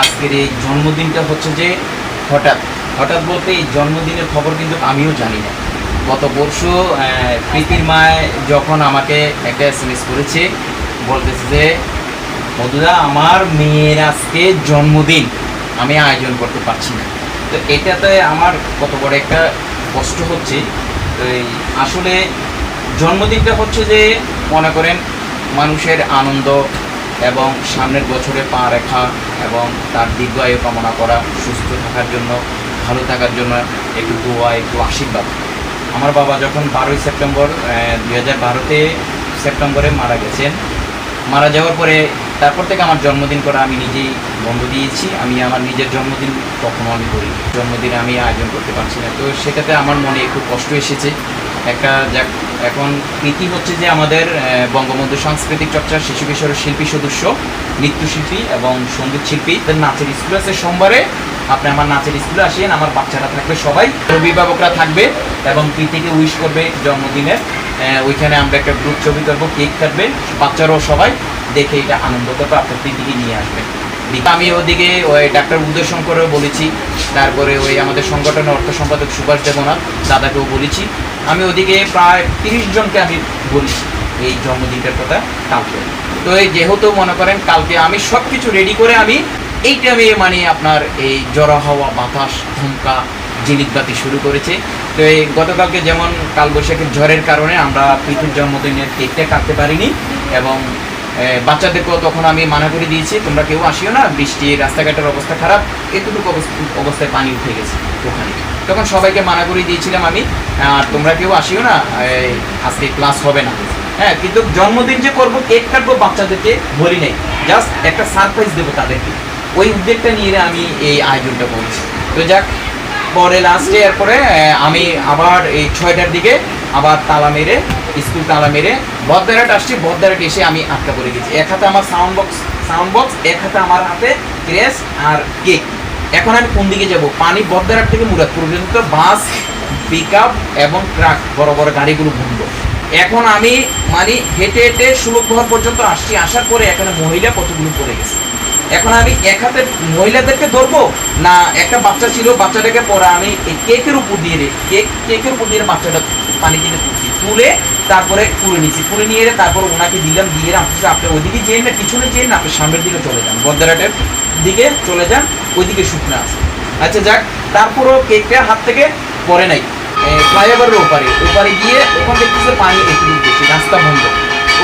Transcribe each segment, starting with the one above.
আজকের এই জন্মদিনটা হচ্ছে যে হঠাৎ। হঠাৎ বলতে এই জন্মদিনের খবর কিন্তু আমিও জানি না। গত পরশু প্রীতির মায় যখন আমাকে একটা এস এম এস করেছে, বলতেছে যে মধুদা আমার মেয়ের আজকে জন্মদিন। আমি আয়োজন করতে পারছি না। তো এটাতে আমার কত বড় একটা কষ্ট হচ্ছে। তো এই আসলে জন্মদিনটা হচ্ছে যে, মনে করেন, মানুষের আনন্দ এবং সামনের বছরে পা রেখা এবং তার দীর্ঘায়ু কামনা করা, সুস্থ থাকার জন্য, ভালো থাকার জন্য একটু দোয়া, একটু আশীর্বাদ। আমার বাবা যখন বারোই সেপ্টেম্বর দুই হাজার বারোতে সেপ্টেম্বরে মারা গেছেন। মারা যাওয়ার পরে তারপর থেকে আমার জন্মদিন করা আমি নিজেই বন্ধ দিয়েছি। আমি আমার নিজের জন্মদিন কখনো আমি করি জন্মদিনে আমি আয়োজন করতে পারছি না। তো সেটাতে আমার মনে একটু কষ্ট এসেছে। একটা যাক এখন প্রীতি হচ্ছে যে আমাদের বঙ্গবন্ধু সাংস্কৃতিক চর্চার শিশু কিশোর শিল্পী সদস্য, নৃত্যশিল্পী এবং সংগীত শিল্পী নাচের স্কুল আছে সোমবারে। আপনি আমার নাচের স্কুলে আসেন, আমার বাচ্চারা থাকবে সবাই, অভিভাবকরা থাকবে এবং প্রীতিকে উইশ করবে জন্মদিনের ওইখানে আমরা একটা গ্রুপ ছবি করব কেক কাটবে, বাচ্চারাও সবাই দেখে এটা আনন্দ করবে আপনার প্রীতিকে নিয়ে আসবে। আমি ওদিকে ওই ডাক্তার উদয় শঙ্করও বলেছি, তারপরে ওই আমাদের সংগঠনের অর্থ সম্পাদক সুভাষ দেবনাথ দাদাকেও বলেছি আমি ওদিকে প্রায় তিরিশ জনকে আমি বলি এই জন্মদিনটার কথা কালকে। তো এই যেহেতু মনে করেন কালকে আমি সব কিছু রেডি করে আমি এই টাইমে মানে আপনার এই জড়ো হওয়া বাতাস, ধমকা জিনিসবাতি বাতি শুরু করেছে। তো এই গতকালকে যেমন কালবৈশাখীর ঝড়ের কারণে আমরা পৃথিবীর জন্মদিনের কেকটা কাটতে পারিনি এবং বাচ্চাদেরকেও তখন আমি মানা করে দিয়েছি, তোমরা কেউ আসিও না, বৃষ্টি, রাস্তাঘাটের অবস্থা খারাপ, এতটুকু অবস্থ- অবস্থায় পানি উঠে গেছে ওখানে। তখন সবাইকে মানা করে দিয়েছিলাম আমি, আর তোমরা কেউ আসিও না আজকে ক্লাস হবে না। হ্যাঁ কিন্তু জন্মদিন যে করব কেক কাটবো বাচ্চাদেরকে বলি নেই। জাস্ট একটা সারপ্রাইজ দেবো তাদেরকে। ওই উদ্যোগটা নিয়ে আমি এই আয়োজনটা করছি। তো যাক, পরে লাস্টে এরপরে আমি আবার এই ছয়টার দিকে আবার তালা মেরে, স্কুল তালা মেরে বদ্দারাট আসছি বদ্দারাট এসে আমি আটকা পড়ে গেছি। এক হাতে আমার সাউন্ড বক্স সাউন্ড বক্স এক হাতে আমার হাতে ক্রেস আর কেক এখন আমি কোন দিকে যাব? পানি বদ্দারাট থেকে মুরাদপুর পর্যন্ত, বাস পিক এবং ট্রাক বড় বড় গাড়িগুলো ঘুরবো। এখন আমি মানে হেঁটে হেঁটে সুলভঘর পর্যন্ত আসছি। আসার পরে এখানে মহিলা কতগুলো পড়ে গেছে? এখন আমি এক হাতে মহিলাদেরকে ধরবো না একটা বাচ্চা ছিল, বাচ্চাটাকে পরে আমি কেকের উপর দিয়ে কেক, কেকের উপর দিয়ে বাচ্চাটা পানি থেকে তুলছি। তুলে তারপরে তুলে নিচ্ছি। তুলে নিয়ে তারপর ওনাকে দিলাম, দিয়ে আপনি আপনি ওইদিকে যেয়ে না, পিছনে যেয়ে না, আপনি সামনের দিকে চলে যান। বদ্দারাটের দিকে চলে যান, ওইদিকে শুকনো আছে। আচ্ছা যাক, তারপরও কেকটা হাত থেকে পরে নাই। ফ্লাইওভারের ওপারে। ওপারে গিয়ে ওখানে দেখতেছে পানি একটু বেশি রাস্তা বন্ধ।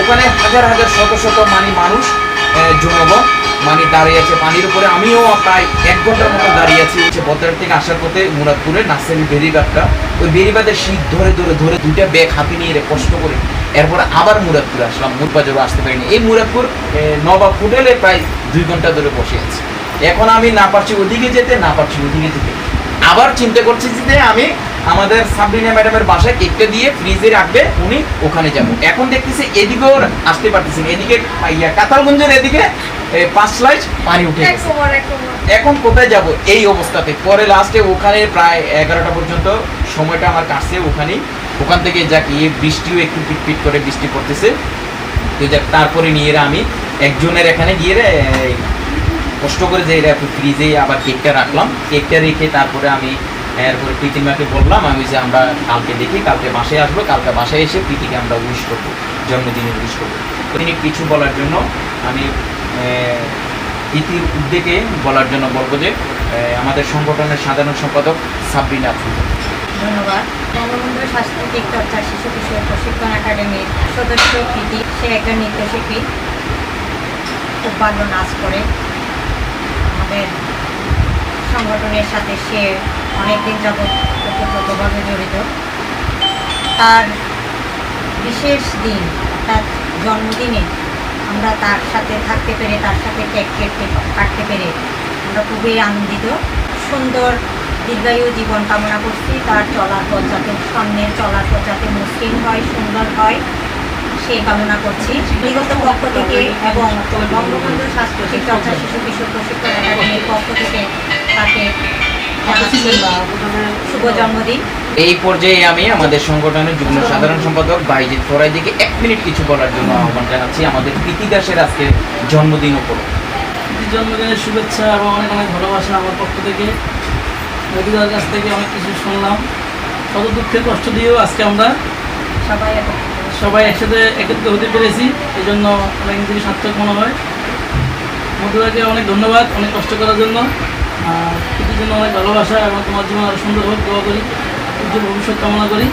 ওখানে হাজার হাজার, শত শত মানে মানুষ জনগণ মানে দাঁড়িয়ে আছে। পানির উপরে আমিও প্রায় এক ঘণ্টার মতো দাঁড়িয়ে আছি। বদ্রার থেকে আসার পথে মুরাদপুরে নার্সারি বেরিবাদটা ওই বেরিবাদের শীত ধরে ধরে ধরে দুইটা ব্যাগ হাতে নিয়ে কষ্ট করে এরপরে আবার মুরাদপুর আসলাম। মুরবাজারও আসতে পারিনি। এই মুরাদপুর নবাব হোটেলে প্রায় দুই ঘণ্টা ধরে বসে আছি। এখন আমি না পারছি ওদিকে যেতে, না পারছি ওদিকে যেতে। আবার চিন্তা করছি যে আমি আমাদের সাবরিনা ম্যাডামের বাসায় কেকটা দিয়ে ফ্রিজে রাখবে, উনি ওখানে যাব। এখন দেখতেছি এদিকেও আসতে পারতেছি। এদিকে কাতালগঞ্জের এদিকে এ, পাঁচ লাইট পানি উঠে গেছে। এখন কোথায় যাব? এই অবস্থাতে। পরে লাস্টে ওখানে প্রায় এগারোটা পর্যন্ত সময়টা আমার কাটছে ওখানেই। ওখান থেকে যা গিয়ে বৃষ্টিও একটু পিটপিট করে বৃষ্টি পড়তেছে। তো যাক তারপরে নিয়ে এরা আমি একজনের এখানে গিয়ে রে, কষ্ট করে যে এরা ফ্রিজে আবার কেকটা রাখলাম। কেকটা রেখে তারপরে আমি এরপরে প্রীতিমাকে বললাম আমি যে আমরা কালকে দেখি কালকে বাসায় আসব। কালকে বাসায় এসে প্রীতিকে আমরা উইশ করব জন্মদিনে উইশ করব। তিনি কিছু বলার জন্য আমি ইতির উদ্যোগে বলার জন্য বলব যে আমাদের সংগঠনের সাধারণ সম্পাদক আফরোজা। ধন্যবাদ। বঙ্গবন্ধু সাংস্কৃতিক চর্চা শিশু কিশোর প্রশিক্ষণ একাডেমির সদস্য প্রীতি সে একজন নৃত্যশিল্পী খুব ভালো নাচ করে। আমাদের সংগঠনের সাথে সে অনেকদিন যাবৎ ওতপ্রোতভাবে জড়িত। তার বিশেষ দিন অর্থাৎ জন্মদিনে আমরা তার সাথে থাকতে পেরে তার সাথে কেক কেটে কাটতে পেরে আমরা খুবই আনন্দিত। সুন্দর দীর্ঘায়ু জীবন কামনা করছি। তার চলার পথ যাতে সামনের চলার পথ যাতে মসৃণ হয় সুন্দর হয় সেই কামনা করছি। বিগত পক্ষ থেকে এবং বঙ্গবন্ধু সাংস্কৃতিক চর্চা শিশু কিশোর প্রশিক্ষণ একাডেমির পক্ষ থেকে তাকে শুভ জন্মদিন। এই পর্যায়ে আমি আমাদের সংগঠনের যুগ্ম সাধারণ সম্পাদক বাইজিৎ ফরাইদিকে এক মিনিট কিছু বলার জন্য আহ্বান জানাচ্ছি আমাদের প্রীতি দাসের আজকে জন্মদিন উপলক্ষে। জন্মদিনের শুভেচ্ছা এবং অনেক অনেক ভালোবাসা আমার পক্ষ থেকে। মধুদার কাছ থেকে অনেক কিছু শুনলাম। কত দুঃখের কষ্ট দিয়েও আজকে আমরা সবাই সবাই একসাথে একত্রিত হতে পেরেছি। এই জন্য অনেক নিজেকে সার্থক মনে হয়। মধুদাকে অনেক ধন্যবাদ অনেক কষ্ট করার জন্য। আর জন্য অনেক ভালোবাসা এবং তোমার জীবন আরও সুন্দর হোক দোয়া করি। ভবিষ্যৎ কামনা করি।